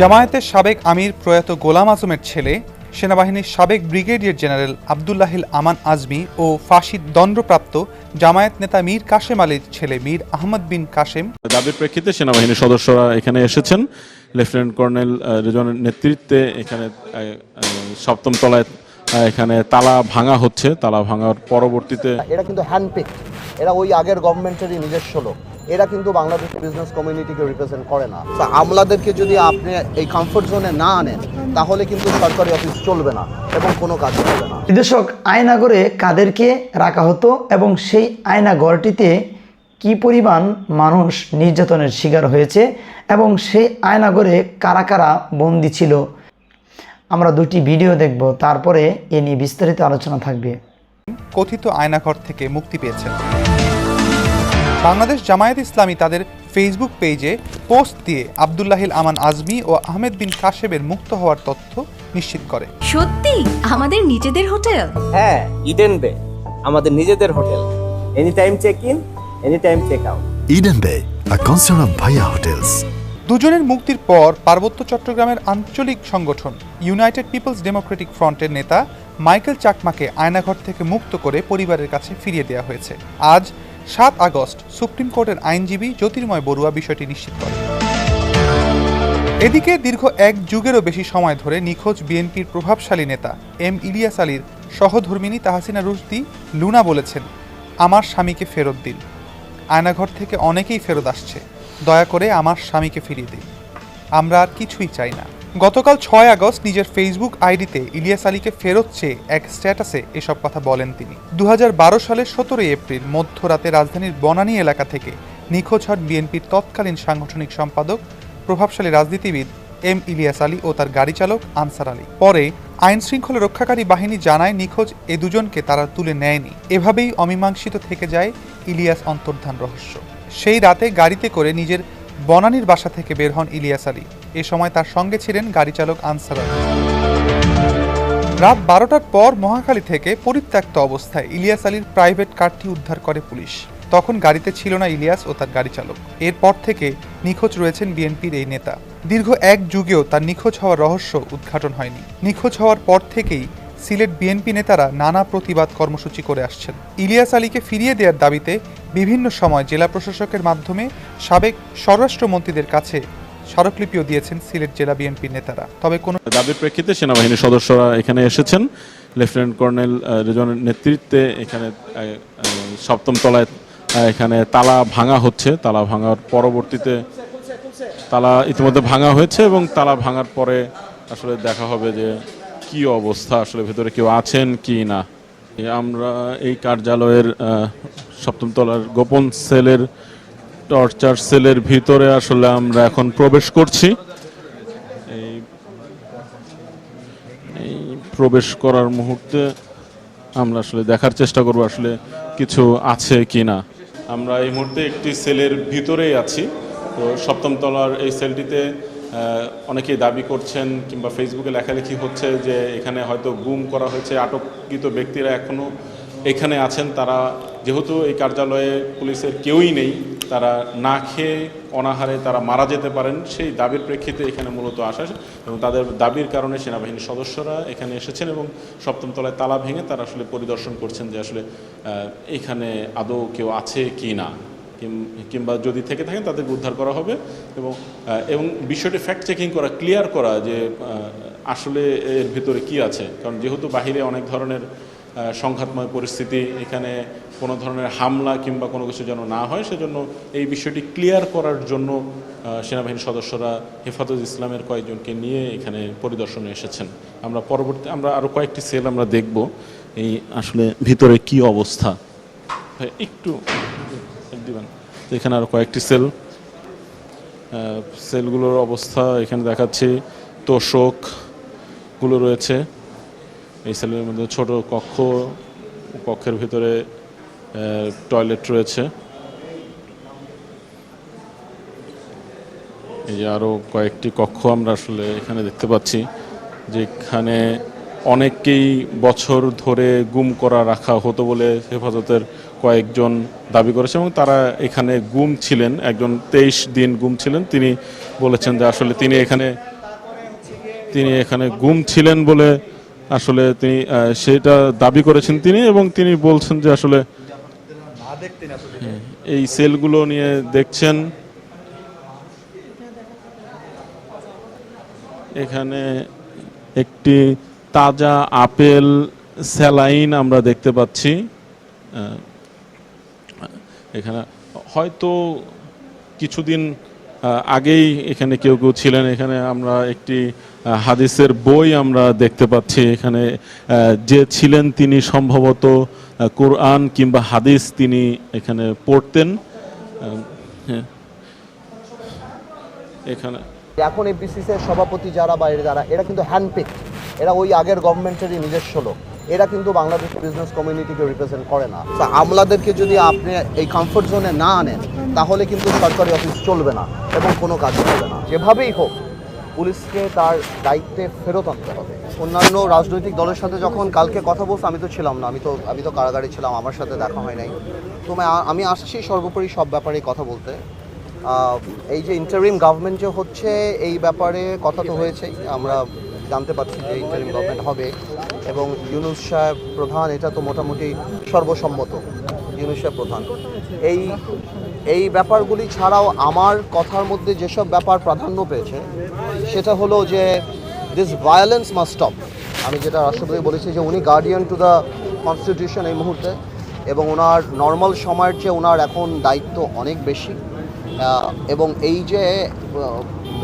জামায়াতের সাবেক আমির প্রয়াত গোলাম আজমের ছেলে সেনাবাহিনীর সাবেক ব্রিগেডিয়ার জেনারেল আবদুল্লাহিল আমান আজমি ও ফাঁসির দণ্ডপ্রাপ্ত জামায়াত নেতা মীর কাশেম আলীর ছেলে মীর আহমদ বিন কাশেম। দাবির প্রেক্ষিতে সেনাবাহিনীর সদস্যরা এখানে এসেছেন। লেফটেন্যান্ট কর্নেল আহ, রেজওয়ানের নেতৃত্বে এখানে সপ্তম তলায় এখানে তালা ভাঙা হচ্ছে। তালা ভাঙার পরবর্তীতে এরা কিন্তু হ্যান্ডপিক এরা ওই আগের গভর্নমেন্টেরই নিজস্ব লোক। এরা কিন্তু বাংলাদেশ বিজনেস কমিউনিটিকে রিপ্রেজেন্ট করে না। তা আমলাদেরকে যদি আপনি এই কমফোর্ট জোনে না আনেন তাহলে কিন্তু সরকারি অফিস চলবে না এবং কোনো কাজ হবে না। দর্শক আয়নাগরে কাদেরকে রাখা হতো এবং সেই আয়নাগরটিতে কি পরিমাণ মানুষ নির্যাতনের শিকার হয়েছে এবং সেই আয়নাগরে কারা কারা বন্দি ছিল আমরা দুটি ভিডিও দেখব তারপরে এ নিয়ে বিস্তারিত আলোচনা থাকবে। কথিত আয়নাঘর থেকে মুক্তি পেয়েছেন। বাংলাদেশ জামায়াত ইসলামী তাদের ফেসবুক পেজে পোস্ট দিয়ে আবদুল্লাহিল আমান আজমি ও আহমেদ বিন কাশেবের মুক্ত হওয়ার তথ্য নিশ্চিত করে। সত্যি? আমাদের নিজেদের হোটেল? হ্যাঁ ইডেন বে আমাদের নিজেদের hotel. Any time check in any time check out Eden Bay, a concern of Bhaya Hotels. দুজনের মুক্তির পর পার্বত্য চট্টগ্রামের আঞ্চলিক সংগঠন ইউনাইটেড পিপলস ডেমোক্রেটিক ফ্রন্টের নেতা মাইকেল চাকমাকে আয়নাঘর থেকে মুক্ত করে পরিবারের কাছে ফিরিয়ে দেওয়া হয়েছে। আজ সাত আগস্ট সুপ্রিম কোর্টের আইনজীবী জ্যোতির্ময় বড়ুয়া বিষয়টি নিশ্চিত করেন। এদিকে দীর্ঘ এক যুগেরও বেশি সময় ধরে নিখোঁজ বিএনপির প্রভাবশালী নেতা এম ইলিয়াস আলীর সহধর্মিনী তাহাসিনা রুশদি লুনা বলেছেন, আমার স্বামীকে ফেরত দিন। আয়নাঘর থেকে অনেকেই ফেরত আসছে। দয়া করে আমার স্বামীকে ফিরিয়ে দিন। আমরা আর কিছুই চাই না। গতকাল ছয় আগস্ট নিজের ফেসবুক আইডিতে ইলিয়াস আলীকে ফেরত চেয়ে এক স্ট্যাটাসে এসব কথা বলেন তিনি। দুহাজার বারো সালের সতেরোই এপ্রিল মধ্যরাতে রাজধানীর বনানী এলাকা থেকে নিখোঁজ হন বিএনপির তৎকালীন সাংগঠনিক সম্পাদক, প্রভাবশালী রাজনীতিবিদ এম ইলিয়াস আলী ও তার গাড়ি চালক আনসার আলী। পরে আইন শৃঙ্খলা রক্ষাকারী বাহিনী জানায় নিখোঁজ এ দুজনকে তারা তুলে নেয়নি। এভাবেই অমীমাংসিত থেকে যায় ইলিয়াস অন্তর্ধান রহস্য। সেই রাতে গাড়িতে করে নিজের বনানীর বাসা থেকে বের হন ইলিয়াস আলী। এ সময় তার সঙ্গে ছিলেন গাড়ি চালক আনসার রাত বারোটার পর মহাখালী থেকে পরিত্যক্ত অবস্থায় ইলিয়াস আলীর প্রাইভেট কারটি উদ্ধার করে পুলিশ। তখন গাড়িতে ছিল না ইলিয়াস ও তার গাড়ি চালক এরপর থেকে নিখোঁজ রয়েছেন বিএনপির এই নেতা। দীর্ঘ এক যুগেও তার নিখোঁজ হওয়ার রহস্য উদ্ঘাটন হয়নি। নিখোঁজ হওয়ার পর থেকেই সিলেট বিএনপি নেতারা নানা প্রতিবাদ কর্মসূচি করে আসছেন। ইলিয়াস আলীকে ফিরিয়ে দেওয়ার দাবিতে বিভিন্ন সময় জেলা প্রশাসকের মাধ্যমে সাবেক স্বরাষ্ট্রমন্ত্রীদের কাছে স্মারকলিপিও দিয়েছেন সিলেট জেলা বিএনপির নেতারা। তবে কোনো দাবির প্রেক্ষিতে সেনাবাহিনীর সদস্যরা এখানে এসেছেন। লেফটেন্যান্ট কর্নেল আহ, রেজওয়ানের নেতৃত্বে এখানে সপ্তম তলায় এখানে তালা ভাঙা হচ্ছে। তালা ভাঙার পরবর্তীতে তালা ইতিমধ্যে ভাঙা হয়েছে এবং তালা ভাঙার পরে আসলে দেখা হবে যে কি অবস্থা আসলে ভেতরে কেউ আছেন কি না। আমরা এই কার্যালয়ের সপ্তম তলার গোপন সেলের, টর্চার সেলের ভিতরে আসলে আমরা এখন প্রবেশ করছি। এই প্রবেশ করার মুহূর্তে আমরা আসলে দেখার চেষ্টা করব আসলে কিছু আছে কি না আমরা এই মুহূর্তে একটি সেলের ভিতরেই আছি। তো সপ্তম তলার এই সেলটিতে অনেকেই দাবি করছেন কিংবা ফেসবুকে লেখালেখি হচ্ছে যে এখানে হয়তো গুম করা হয়েছে, আটককৃত ব্যক্তিরা এখনও এখানে আছেন, তারা যেহেতু এই কার্যালয়ে পুলিশের কেউই নেই, তারা না খেয়ে অনাহারে তারা মারা যেতে পারেন, সেই দাবির প্রেক্ষিতে এখানে মূলত আসা এবং তাদের দাবির কারণে সেনাবাহিনীর সদস্যরা এখানে এসেছেন এবং সপ্তম তলায় তালা ভেঙে তারা আসলে পরিদর্শন করছেন যে আসলে এখানে আদৌ কেউ আছে কি না। কিংবা যদি থেকে থাকেন তাদেরকে উদ্ধার করা হবে এবং এবং বিষয়টি ফ্যাক্ট চেকিং করা ক্লিয়ার করা যে আসলে এর ভিতরে কি আছে। কারণ যেহেতু বাহিরে অনেক ধরনের সংঘাতময় পরিস্থিতি, এখানে কোনো ধরনের হামলা কিংবা কোনো কিছু যেন না হয়, সেজন্য এই বিষয়টি ক্লিয়ার করার জন্য সেনাবাহিনীর সদস্যরা হেফাজত ইসলামের কয়েকজনকে নিয়ে এখানে পরিদর্শনে এসেছেন। আমরা পরবর্তী, আমরা আরও কয়েকটি সেল আমরা দেখব, এই আসলে ভিতরে কি অবস্থা। একটু দিবেন। এখানে আরও কয়েকটি সেল সেলগুলোর অবস্থা এখানে দেখাচ্ছি। তোষকগুলো রয়েছে। এই সেলের মধ্যে ছোট কক্ষ, কক্ষের ভিতরে টয়লেট রয়েছে। এই যে আরও কয়েকটি কক্ষ আমরা আসলে এখানে দেখতে পাচ্ছি, যেখানে অনেককেই বছর ধরে গুম করা রাখা হতো বলে হেফাজতের কয়েকজন দাবি করেছে এবং তারা এখানে গুম ছিলেন। একজন তেইশ দিন গুম ছিলেন। তিনি বলেছেন যে আসলে তিনি এখানে তিনি এখানে গুম ছিলেন বলে আসলে তিনি সেটা দাবি করেছেন তিনি এবং তিনি বলছেন যে আসলে এই সেলগুলো নিয়ে দেখছেন। এখানে একটি তাজা আপেল স্যালাইন আমরা দেখতে পাচ্ছি। এখানে হয়তো কিছুদিন আগেই এখানে কেউ কেউ ছিলেন, এখানে আমরা একটি হাদিসের বই আমরা দেখতে পাচ্ছি, এখানে যে ছিলেন তিনি সম্ভবত কোরআন কিংবা হাদিস তিনি এখানে পড়তেন। হ্যাঁ। এখানে। এখন এই বিসিসির সভাপতি যারা বাইরে যারা এরা কিন্তু হ্যান্ডপিক এরা ওই আগের গভর্নমেন্টেরই নিজস্ব লোক। এরা কিন্তু বাংলাদেশ বিজনেস কমিউনিটিকে রিপ্রেজেন্ট করে না। আমলাদেরকে যদি আপনি এই কমফোর্ট জোনে না আনেন, তাহলে কিন্তু সরকারি অফিস চলবে না এবং কোনো কাজ হবে না। যেভাবেই হোক, পুলিশকে তার দায়িত্বে ফেরত আনতে হবে। অন্যান্য রাজনৈতিক দলের সাথে যখন কালকে কথা বলছে, আমি তো ছিলাম না, আমি তো আমি তো কারাগারে ছিলাম, আমার সাথে দেখা হয় নাই। তো আমি- আসছি সর্বোপরি সব ব্যাপারে কথা বলতে। এই যে ইন্টারিম গভর্নমেন্ট যে হচ্ছে, এই ব্যাপারে কথা তো হয়েছেই। আমরা জানতে পারছি যে ইন্টারিম গভর্নমেন্ট হবে। এবং ইউনুস সাহেব প্রধান, এটা তো মোটামুটি সর্বসম্মত, ইউনুস সাহেব প্রধান। এই এই ব্যাপারগুলি ছাড়াও আমার কথার মধ্যে যেসব ব্যাপার প্রাধান্য পেয়েছে, সেটা হলো যে দিস ভায়োলেন্স মাস্ট স্টপ আমি যেটা রাষ্ট্রপতি বলেছি যে উনি গার্ডিয়ান টু দ্য কনস্টিটিউশন এই মুহূর্তে, এবং ওনার নর্মাল সময়ের চেয়ে ওনার এখন দায়িত্ব অনেক বেশি। এবং এই যে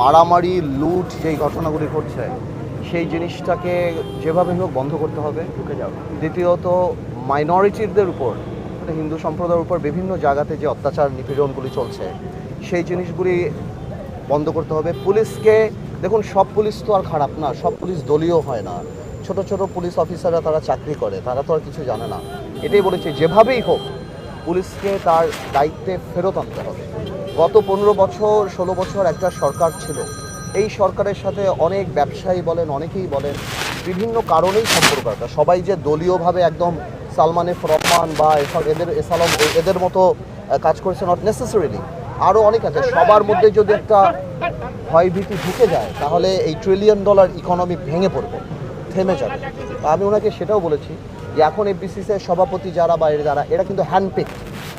মারামারি, লুট যেই ঘটনাগুলি ঘটছে সেই জিনিসটাকে যেভাবে হোক বন্ধ করতে হবে। দ্বিতীয়ত মাইনরিটিদের উপর মানে হিন্দু সম্প্রদায়ের উপর বিভিন্ন জায়গাতে যে অত্যাচার, নিপীড়নগুলি চলছে, সেই জিনিসগুলি বন্ধ করতে হবে। পুলিশকে, দেখুন, সব পুলিশ তো আর খারাপ না, সব পুলিশ দলীয় হয় না। ছোট ছোট পুলিশ অফিসাররা তারা চাকরি করে, তারা তো আর কিছু জানে না। এটাই বলেছি, যেভাবেই হোক, পুলিশকে তার দায়িত্বে ফেরত আনতে হবে। গত পনেরো বছর, ষোলো বছর একটা সরকার ছিল এই সরকারের সাথে অনেক ব্যবসায়ী বলেন, অনেকেই বলেন, বিভিন্ন কারণেই সম্পর্ক একটা সবাই যে দলীয়ভাবে একদম সালমান এফ রহমান বা এসব এদের এসালম এদের মতো কাজ করেছে নট নেসেসারিলি আরও অনেক আছে। সবার মধ্যে যদি একটা ভয়ভীতি ঢুকে যায়, তাহলে এই ট্রিলিয়ন ডলার ইকোনমি ভেঙে পড়বে, থেমে যাবে। আমি ওনাকে সেটাও বলেছি যে এখন এই সভাপতি যারা বা যারা, এরা কিন্তু হ্যান্ডপিক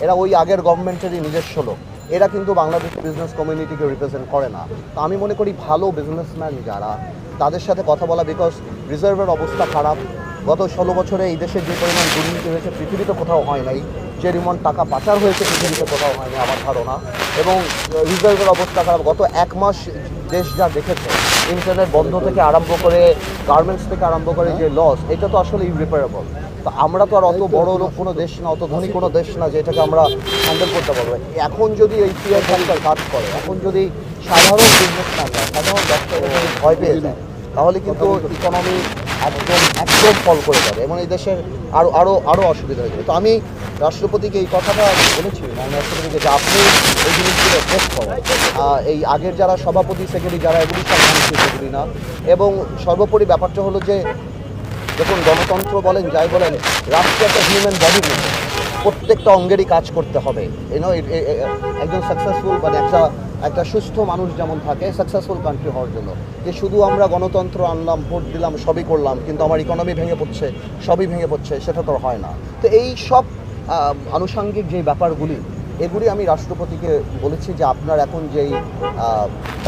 এরা ওই আগের গভর্নমেন্টেরই নিজস্ব লোক। এরা কিন্তু বাংলাদেশ বিজনেস কমিউনিটিকে রিপ্রেজেন্ট করে না। তো আমি মনে করি ভালো বিজনেসম্যান যারা, তাদের সাথে কথা বলা বিকজ রিজার্ভের অবস্থা খারাপ। গত ষোলো বছরে এই দেশে যে পরিমাণ দুর্নীতি হয়েছে, পৃথিবীতে কোথাও হয় নাই। যে রিমন টাকা পাচার হয়েছে, পৃথিবীতে কোথাও হয়নি আমার ধারণা। এবং রিজার্ভের অবস্থা খারাপ। গত এক মাস দেশ যা দেখেছে ইন্টারনেট বন্ধ থেকে আরম্ভ করে গার্মেন্টস থেকে আরম্ভ করে যে লস এটা তো আসলে ইরিপেয়ারেবল তো আমরা তো আর অত বড় লোক কোনো দেশ না, অত ধনী কোনো দেশ না যে এটাকে আমরা হ্যান্ডেল করতে পারব এখন যদি এই পিআর ব্যাংকটা কাজ করে, এখন যদি সাধারণ বিজনেস বিজনেসম্যানরা সাধারণ ব্যবসায়ীরা যদি ভয় পেয়ে যায়, তাহলে কিন্তু ইকোনমি একদম একদম ফল করে যাবে এবং এই দেশের আরও আরও আরও অসুবিধা হয়ে যাবে। তো আমি রাষ্ট্রপতিকে এই কথাটা বলেছি আমি রাষ্ট্রপতিকে যে আপনি এই জিনিসগুলো ফেস করেন। এই আগের যারা সভাপতি সেগুলি যারা, এগুলি সব মানুষের সেগুলি না। এবং সর্বোপরি ব্যাপারটা হলো যে দেখুন গণতন্ত্র বলেন, যাই বলেন, রাষ্ট্র একটা হিউম্যান বডি প্রত্যেকটা অঙ্গেরই কাজ করতে হবে। এনো একজন সাকসেসফুল মানে একটা একটা সুস্থ মানুষ যেমন থাকে সাকসেসফুল কান্ট্রি হওয়ার জন্য। যে শুধু আমরা গণতন্ত্র আনলাম, ভোট দিলাম, সবই করলাম, কিন্তু আমার ইকোনমি ভেঙে পড়ছে, সবই ভেঙে পড়ছে, সেটা তো হয় না। তো এই সব আনুষঙ্গিক যে ব্যাপারগুলি, এগুলি আমি রাষ্ট্রপতিকে বলেছি যে আপনার এখন যেই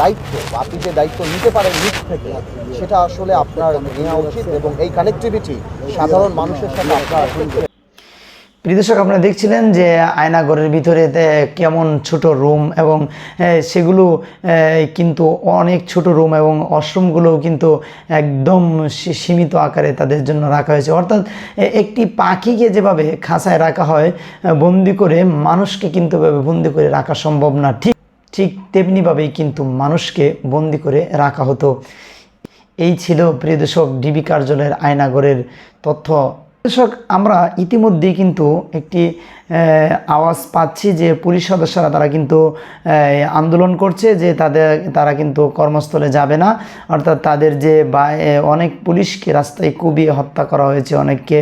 দায়িত্ব, আপনি যে দায়িত্ব নিতে পারেন নিজ থেকে, সেটা আসলে আপনার নেওয়া উচিত এবং এই কানেক্টিভিটি সাধারণ মানুষের সাথে আপনার প্রিয় দর্শক, আপনারা দেখছিলেন যে আয়নাঘরের ভিতরে কেমন ছোট রুম এবং সেগুলো কিন্তু অনেক ছোট রুম এবং ওয়াশরুমগুলোও কিন্তু একদম সীমিত আকারে তাদের জন্য রাখা হয়েছে। অর্থাৎ একটি পাখিকে যেভাবে খাঁচায় রাখা হয় বন্দি করে মানুষকে কিন্তু বন্দি করে রাখা সম্ভব না। ঠিক ঠিক তেমনিভাবেই কিন্তু মানুষকে বন্দি করে রাখা হতো। এই ছিল প্রিয় দর্শক, ডিবি কার্যালয়ের আয়নাগরের তথ্য। দর্শক, আমরা ইতিমধ্যেই কিন্তু একটি আওয়াজ পাচ্ছি যে পুলিশ সদস্যরা তারা কিন্তু আন্দোলন করছে যে তাদের, তারা কিন্তু কর্মস্থলে যাবে না। অর্থাৎ তাদের যে বা অনেক পুলিশকে রাস্তায় কুবিয়ে হত্যা করা হয়েছে, অনেককে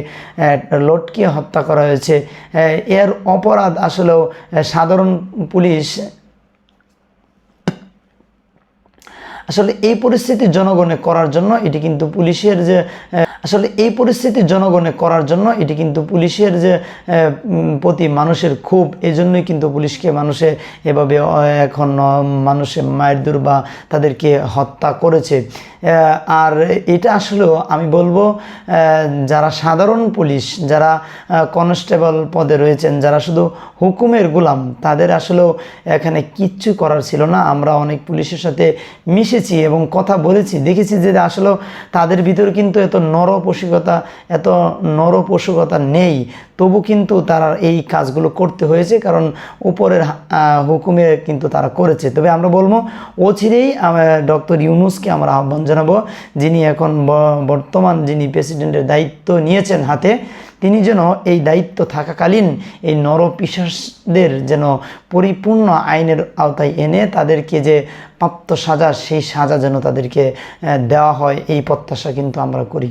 লটকিয়ে হত্যা করা হয়েছে। এর অপরাধ আসলেও সাধারণ পুলিশ আসলে এই পরিস্থিতি জনগণে করার জন্য এটি কিন্তু পুলিশের যে আসলে এই পরিস্থিতি জনগণে করার জন্য এটি কিন্তু পুলিশের যে প্রতি মানুষের ক্ষোভ এই জন্যই কিন্তু পুলিশকে মানুষে এভাবে এখন মানুষে মায়ের দূর বা তাদেরকে হত্যা করেছে। আর এটা আসলেও আমি বলব যারা সাধারণ পুলিশ, যারা কনস্টেবল পদে রয়েছেন, যারা শুধু হুকুমের গোলাম, তাদের আসলেও এখানে কিচ্ছু করার ছিল না। আমরা অনেক পুলিশের সাথে মিশেছি এবং কথা বলেছি, দেখেছি যে আসলেও তাদের ভিতরে কিন্তু এত নরপশিকতা এত নরপশুকতা নেই। তবু কিন্তু তারা এই কাজগুলো করতে হয়েছে, কারণ উপরের হুকুমে কিন্তু তারা করেছে। তবে আমরা বলব, অচিরেই ডক্টর ইউনুসকে আমরা আহ্বান জানাব, যিনি এখন বর্তমান যিনি প্রেসিডেন্টের দায়িত্ব নিয়েছেন হাতে, তিনি যেন এই দায়িত্ব থাকাকালীন এই নরপিশাসদের যেন পরিপূর্ণ আইনের আওতায় এনে তাদেরকে যে প্রাপ্ত সাজা, সেই সাজা যেন তাদেরকে দেওয়া হয়, এই প্রত্যাশা কিন্তু আমরা করি।